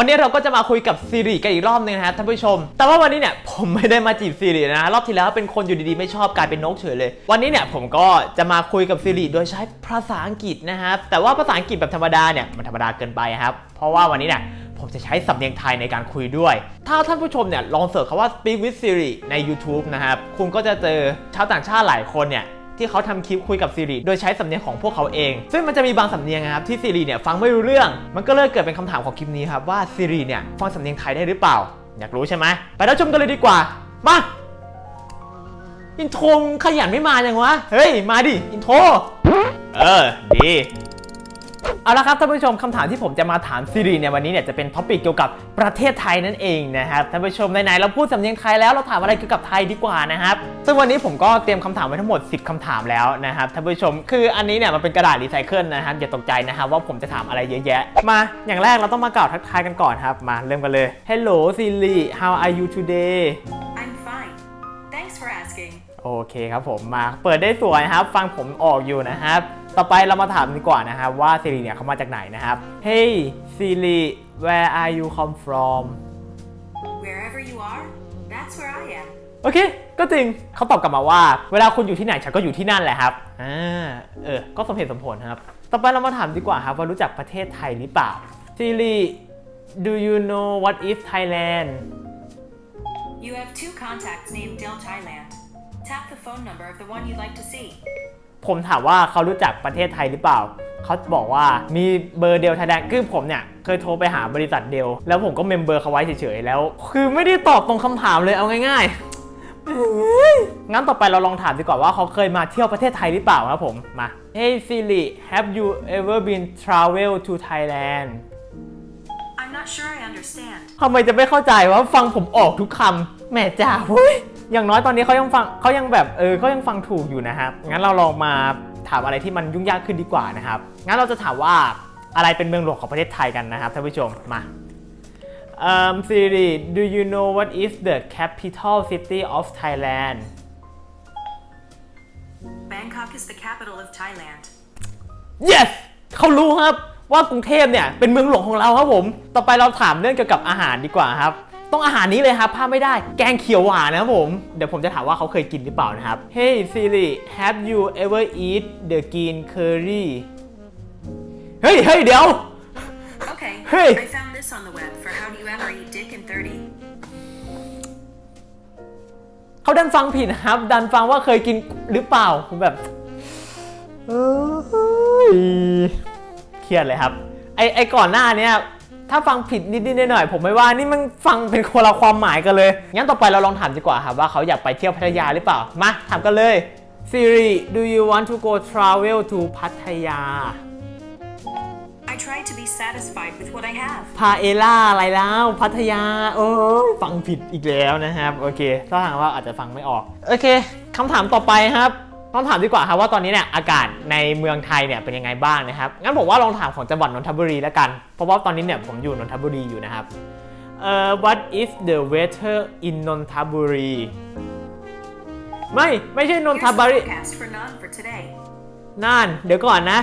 วันนี้เราก็จะมาคุยกับซีรีกันอีกรอบหนึงนะครับท่านผู้ชม แต่ว่าวันนี้เนี่ยผมไม่ได้มาจีบซีรีนะ รอบที่แล้วเป็นคนอยู่ดีๆไม่ชอบกลายเป็นนกเฉยเลย วันนี้เนี่ยผมก็จะมาคุยกับซีรีโดยใช้ภาษาอังกฤษนะครับ แต่ว่าภาษาอังกฤษแบบธรรมดาเนี่ยมันธรรมดาเกินไปครับ เพราะว่าวันนี้เนี่ยผมจะใช้สำเนียงไทยในการคุยด้วย ถ้าท่านผู้ชมเนี่ยลองเสิร์ชคำว่า speak with Siri ใน YouTube นะครับ คุณก็จะเจอชาวต่างชาติหลายคนเนี่ย ที่เขาทำคลิปคุยกับซีรีโดยใช้สำเนียงของพวกเขาเอง ซึ่งมันจะมีบางสำเนียงนะครับที่ซีรีเนี่ยฟังไม่รู้เรื่อง มันก็เลยเกิดเป็นคำถามของคลิปนี้ครับว่าซีรีเนี่ยฟังสำเนียงไทยได้หรือเปล่า อยากรู้ใช่ไหมไปรับชมกันเลยดีกว่า มาอินโทรมึงขยันไม่มาจังวะ เฮ้ย มาดิ อินโทร เออ ดี เอาละครับท่านผู้ชมคำถามที่ผมจะมาถามซีรีในวันนี้เนี่ยจะเป็นท็อปิกเกี่ยวกับประเทศไทยนั่นเองนะครับท่านผู้ชมไหนๆเราพูดสำเนียงไทยแล้วเราถามอะไรเกี่ยวกับไทยดีกว่านะครับซึ่งวันนี้ผมก็เตรียมคำถามไว้ทั้งหมด 10คำถามแล้วนะครับท่านผู้ชมคืออันนี้เนี่ยมันเป็นกระดาษรีไซเคิลนะครับอย่าตกใจนะครับว่าผมจะถามอะไรเยอะแยะ มาอย่างแรกเราต้องมากล่าวทักทายกันก่อนครับมาเริ่มกันเลย Hello Siri how are you today I'm fine. Thanks for asking. โอเคครับผมมาเปิดได้สวยนะครับ ฟังผมออกอยู่นะครับ ต่อไปเรามาถามดีกว่านะครับว่าซีรีเนี่ยเขามาจากไหนนะครับ Hey Siri where are you come from Wherever you are, that's where I am. โอเค ก็จริงเขาตอบกลับมาว่า เวลาคุณอยู่ที่ไหนฉันก็อยู่ที่นั่นแหละครับอ่าเออ ก็สมเหตุสมผลครับ ต่อไปเรามาถามดีกว่าครับว่ารู้จักประเทศไทยหรือเปล่า Siri do you know what is Thailand You have two contacts named Del Thailand. Tap the phone number of the one you'd like to see. ผมถามว่าเขารู้จักประเทศไทยหรือเปล่า เขาบอกว่ามีเบอร์เดลไทยแลนด์คือผมเนี่ย เคยโทรไปหาบริษัทเดล แล้วผมก็เมมเบอร์เขาไว้เฉยๆ แล้ว คือไม่ได้ตอบตรงคำถามเลยเอาง่ายๆ งั้นต่อไปเราลองถามดีกว่าว่าเขาเคยมาเที่ยวประเทศไทยหรือเปล่าครับผม มา Hey Siri have you ever been travel to Thailand I'm not sure I understand. ทำไมจะไม่เข้าใจว่าฟังผมออกทุกคำแหม่จ้าเฮ้ยอย่างน้อยตอนนี้เขายังฟังเขายังแบบเออเขายังฟังถูกอยู่นะครับ งั้นเราลองมาถามอะไรที่มันยุ่งยากขึ้นดีกว่านะครับ งั้นเราจะถามว่าอะไรเป็นเมืองหลวงของประเทศไทยกันนะครับท่านผู้ชม มาเอ่อ Siri do you know what is the capital city of Thailand Bangkok is the capital of Thailand. yes เขารู้ครับ ว่ากรุงเทพเนี่ยเป็นเมืองหลวงของเราครับผม ต่อไปเราถามเรื่องเกี่ยวกับอาหารดีกว่าครับ ต้องอาหารนี้เลยครับพลาดไม่ได้ แกงเขียวหวานนะครับผม เดี๋ยวผมจะถามว่าเขาเคยกินหรือเปล่านะครับ Hey Siri have you ever eat the green curry เฮ้ยเฮ้ยเดี๋ยว Okay, Hey! I found this on the web for how do you ever eat dick in 30. เขาดันฟังผิดนะครับ ดันฟังว่าเคยกินหรือเปล่าผมแบบเอ้ย เครียดเลยครับ ไอไอก่อนหน้าเนี้ยถ้าฟังผิดนิดๆหน่อยๆผมไม่ว่านี่มันฟังเป็นคนละความหมายกันเลย งั้นต่อไปเราลองถามดีกว่าครับว่าเขาอยากไปเที่ยวพัทยาหรือเปล่า มาถามกันเลย Siri do you want to go travel to พัทยา I try to be satisfied with what I have. พาเอล่าอะไรแล้วพัทยาโอ้ยฟังผิดอีกแล้วนะครับ โอเคถ้าหากว่าอาจจะฟังไม่ออก โอเคคำถามต่อไปครับ ต้องถามดีกว่าครับว่าตอนนี้เนี่ยอากาศในเมืองไทยเนี่ยเป็นยังไงบ้างนะครับงั้นผมว่าลองถามของจังหวัดนนทบุรีแล้วกัน เพราะว่าตอนนี้เนี่ยผมอยู่นนทบุรีอยู่นะครับเอ่อ what is the weather in นนทบุรีไม่ไม่ใช่นน Here's ท the บุรี forecast for none for today. น่านเดี๋ยวก่อนนะ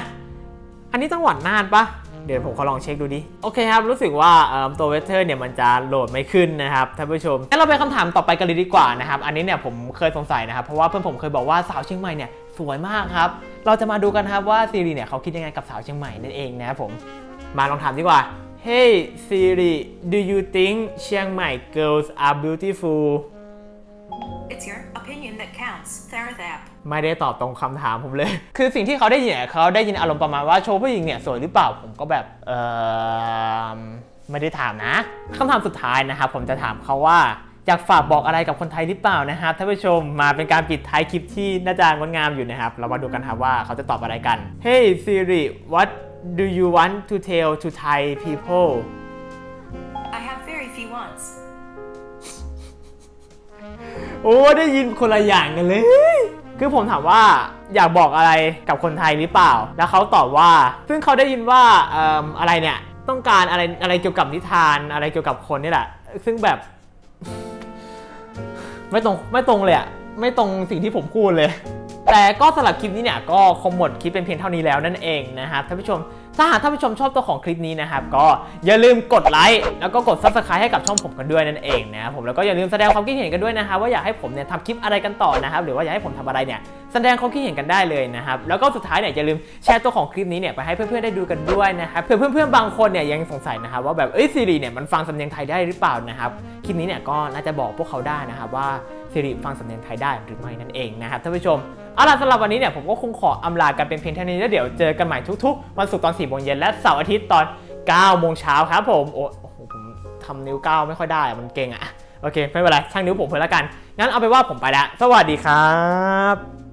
อันนี้จังหวัดน่านปะ เดี๋ยวผมขอลองเช็คดูดิ โอเคครับ รู้สึกว่าเอิ่มตัวเวเทอร์เนี่ยมันจะโหลดไม่ขึ้นนะครับท่านผู้ชมงั้นเราไปคำถามต่อไปกันเลยดีกว่านะครับ อันนี้เนี่ยผมเคยสงสัยนะครับ เพราะว่าเพื่อนผมเคยบอกว่าสาวเชียงใหม่เนี่ยสวยมากครับ เราจะมาดูกันครับว่าซีรีเนี่ยเขาคิดยังไงกับสาวเชียงใหม่นั่นเองนะครับผม มาลองถามดีกว่า Hey Siri do you think เชียงใหม่ girls are beautiful It's your opinion that counts. Therathap. ไม่ได้ตอบตรงคำถามผมเลย คือสิ่งที่เขาได้ยินเนี่ยเขาได้ยินอารมณ์ประมาณว่าโชว์ผู้หญิงเนี่ยสวยหรือเปล่า ผมก็แบบ เออไม่ได้ถามนะคำถามสุดท้ายนะครับผมจะถามเขาว่าอยากฝากบอกอะไรกับคนไทยหรือเปล่านะครับท่านผู้ชมมาเป็นการปิดท้ายคลิปที่น่าจะงดงามอยู่นะครับ เรามาดูกันครับว่าเขาจะตอบอะไรกัน Hey Siri what do you want to tell to Thai people I have very few wants. โอ้ได้ยินคนละอย่างกันเลย คือผมถามว่าอยากบอกอะไรกับคนไทยหรือเปล่า แล้วเขาตอบว่า ซึ่งเขาได้ยินว่าเอิ่มอะไรเนี่ยต้องการอะไรอะไรเกี่ยวกับนิทานอะไรเกี่ยวกับคนนี่แหละ ซึ่งแบบ ไม่ตรงไม่ตรงเลยอะไม่ตรงสิ่งที่ผมพูดเลย แต่ก็สำหรับคลิปนี้เนี่ยก็คงหมดคลิปเป็นเพียงเท่านี้แล้วนั่นเองนะครับท่านผู้ชม ถ้าหากท่านผู้ชมชอบตัวของคลิปนี้นะครับ ก็อย่าลืมกดไลค์แล้วก็กด subscribe ให้กับช่องผมกันด้วยนั่นเองนะครับผมแล้วก็อย่าลืมแสดงความคิดเห็นกันด้วยนะครับว่าอยากให้ผมเนี่ยทำคลิปอะไรกันต่อนะครับหรือว่าอยากให้ผมทำอะไรเนี่ยแสดงความคิดเห็นกันได้เลยนะครับแล้วก็สุดท้ายเนี่ยอย่าลืมแชร์ตัวของคลิปนี้เนี่ยไปให้เพื่อนๆได้ดูกันด้วยนะครับเผื่อเพื่อนๆบางคนเนี่ยยังสงสัยนะครับว่าแบบเอ้ยซีรีเนี่ยมันฟังสำเนียงไทยได้หรือเปล่านะครับคลิปนี้เนี่ยก็น่าจะบอกพวกเขาได้นะครับว่า สิริฟังสำเนียงไทยได้หรือไม่นั่นเองนะครับท่านผู้ชมเอาล่ะสำหรับวันนี้เนี่ยผมก็คงขออำลากันเป็นเพียงเท่านี้แล้วเดี๋ยวเจอกันใหม่ทุกๆวันศุกร์ตอน4โมงเย็นและเสาร์อาทิตย์ตอน9โมงเช้าครับผมโอ้โหผมทำนิ้วก้าวไม่ค่อยได้มันเก่งอะโอเคไม่เป็นไรช่างนิ้วผมเพื่อละกันงั้นเอาไปว่าผมไปแล้วสวัสดีครับ